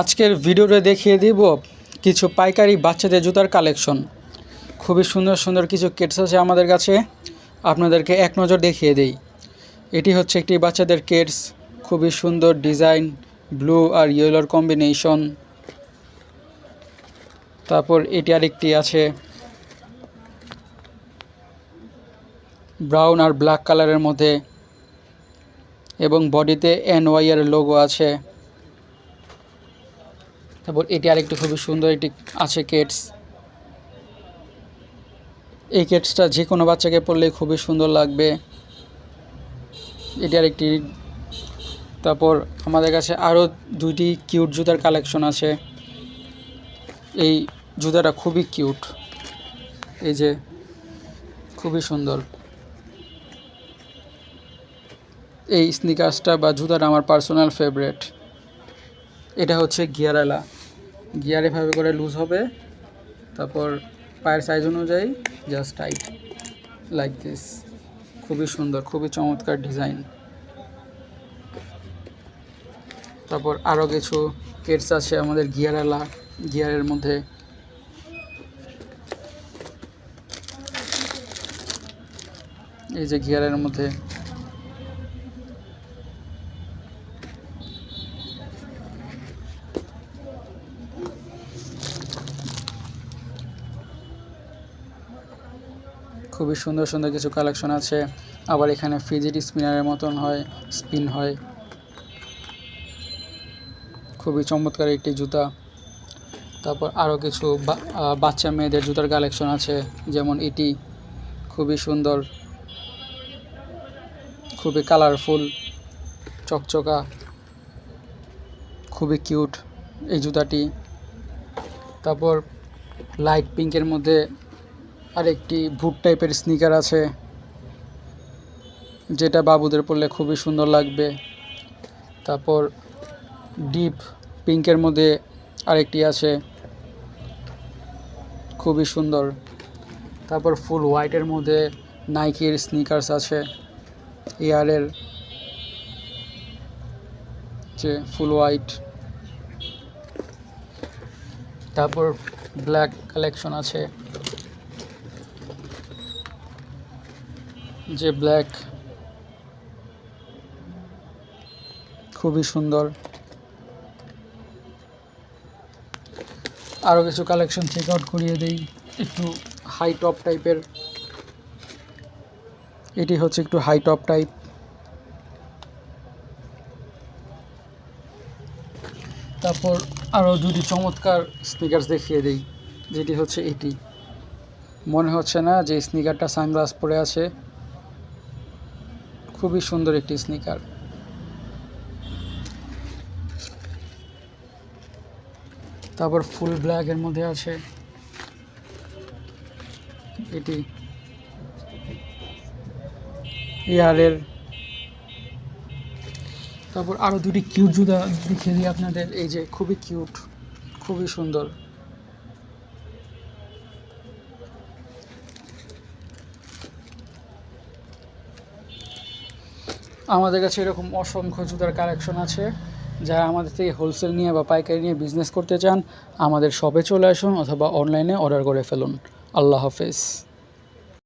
আজকের ভিডিওতে দেখিয়ে দিব কিছু পাইকারি বাচ্চাদের জুতার কালেকশন। খুবই সুন্দর সুন্দর কিছু কেটস আছে আমাদের কাছে। আপনাদেরকে এক নজর দেখিয়ে দেই। এটি হচ্ছে একটি বাচ্চাদের কেটস খুবই সুন্দর ডিজাইন ব্লু আর ইয়েলোর কম্বিনেশন তারপর এটি আরেকটি আছে। ব্রাউন আর ব্ল্যাক কালারের মধ্যে। এবং বডিতে এন ওয়াই লোগো আছে। তারপর এটি আরেকটি খুবই সুন্দর একটি আছে কেটস। এই কেটসটা যে কোনো বাচ্চাকে পরলে খুবই সুন্দর লাগবে। এটি আরেকটি। তারপর আমাদের কাছে আরও দুইটি কিউট জুতার কালেকশন আছে। এই জুতাটা খুবই কিউট। এই যে খুবই সুন্দর। এই স্নিকার্সটা বা জুতাটা আমার পার্সোনাল ফেভারেট। এটা হচ্ছে গিয়ার এলা গিয়ার এভাবে করে লুজ হবে। তারপর পায়ের সাইজ অনুযায়ী জাস্ট টাইট লাইক দিস খুবই সুন্দর, খুবই চমৎকার ডিজাইন তারপর আরও কিছু কেটস আছে আমাদের গিয়ার এলা গিয়ারের মধ্যে এই যে গিয়ারের মধ্যে খুবই সুন্দর সুন্দর কিছু কালেকশন আছে। আবার এখানে ফিজিট স্পিনারের মতন হয় স্পিন হয়। খুবই চমৎকার একটি জুতা। তারপর আরও কিছু বাচ্চা মেয়েদের জুতার কালেকশন আছে, যেমন এটি। খুবই সুন্দর। খুবই কালারফুল চকচকা। খুবই কিউট এই জুতাটি। তারপর লাইট পিঙ্কের মধ্যে আরেকটি ভুট টাইপের স্নিকার আছে, যেটা বাবুদের পরলে খুবই সুন্দর লাগবে। তারপর ডিপ পিঙ্কের মধ্যে আরেকটি আছে, খুবই সুন্দর। তারপর ফুল হোয়াইটের মধ্যে নাইকির স্নিকার্স আছে এয়ারের যে ফুল হোয়াইট তারপর ব্ল্যাক কালেকশন আছে। যে ব্ল্যাক খুবই সুন্দর। আরও কিছু কালেকশন চেক আউট করিয়ে দেই, একটু হাই টপ টাইপের এটি হচ্ছে একটু হাই টপ টাইপ তারপর আরও দুটি চমৎকার স্নিকার্স দেখিয়ে দেই, যেটি হচ্ছে এটি। মনে হচ্ছে না যে স্নিকারটা সানগ্লাস পরে আছে। খুবই সুন্দর একটি স্নিকার তারপর ফুল ব্ল্যাকের মধ্যে আছে এটি এয়ারের তারপর আরও দুটি কিউট জুতা দেখিয়ে দিই আপনাদের, এই যে খুবই কিউট খুবই সুন্দর। আমাদের কাছে এরকম অসংখ্য জুতার কালেকশন আছে। যারা আমাদের থেকে হোলসেল নিয়ে বা পাইকারি নিয়ে বিজনেস করতে চান, আমাদের শপে চলে আসুন অথবা অনলাইনে অর্ডার করে ফেলুন। আল্লাহ হাফেজ।